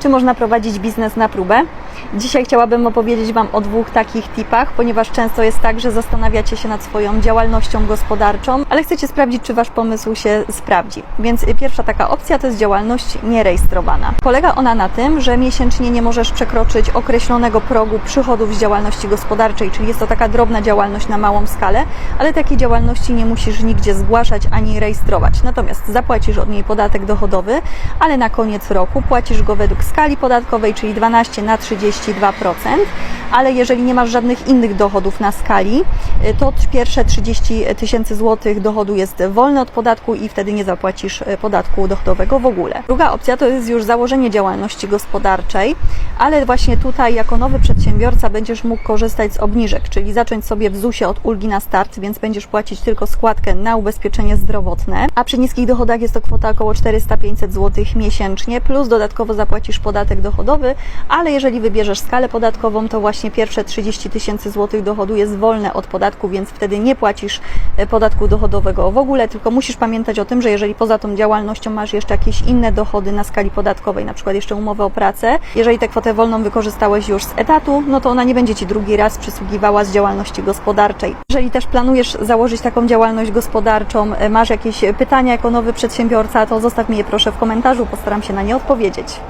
Czy można prowadzić biznes na próbę? Dzisiaj chciałabym opowiedzieć Wam o dwóch takich tipach, ponieważ często jest tak, że zastanawiacie się nad swoją działalnością gospodarczą, ale chcecie sprawdzić, czy Wasz pomysł się sprawdzi. Więc pierwsza taka opcja to jest działalność nierejestrowana. Polega ona na tym, że miesięcznie nie możesz przekroczyć określonego progu przychodów z działalności gospodarczej, czyli jest to taka drobna działalność na małą skalę, ale takiej działalności nie musisz nigdzie zgłaszać ani rejestrować. Natomiast zapłacisz od niej podatek dochodowy, ale na koniec roku płacisz go według skali podatkowej, czyli 12 na 32%, ale jeżeli nie masz żadnych innych dochodów na skali, y, to pierwsze 30 tysięcy złotych dochodu jest wolne od podatku i wtedy nie zapłacisz y, podatku dochodowego w ogóle. Druga opcja to jest już założenie działalności gospodarczej, ale właśnie tutaj jako nowy przedsiębiorca będziesz mógł korzystać z obniżek, czyli zacząć sobie w ZUS-ie od ulgi na start, więc będziesz płacić tylko składkę na ubezpieczenie zdrowotne, a przy niskich dochodach jest to kwota około 400-500 zł miesięcznie, plus dodatkowo zapłacisz podatek dochodowy, ale jeżeli wybierzesz skalę podatkową, to właśnie pierwsze 30 tysięcy złotych dochodu jest wolne od podatku, więc wtedy nie płacisz e, podatku dochodowego w ogóle, tylko musisz pamiętać o tym, że jeżeli poza tą działalnością masz jeszcze jakieś inne dochody na skali podatkowej, na przykład jeszcze umowę o pracę, jeżeli tę kwotę wolną wykorzystałeś już z etatu, no to ona nie będzie Ci drugi raz przysługiwała z działalności gospodarczej. Jeżeli też planujesz założyć taką działalność gospodarczą, e, masz jakieś pytania jako nowy przedsiębiorca, to zostaw mi je proszę w komentarzu, postaram się na nie odpowiedzieć.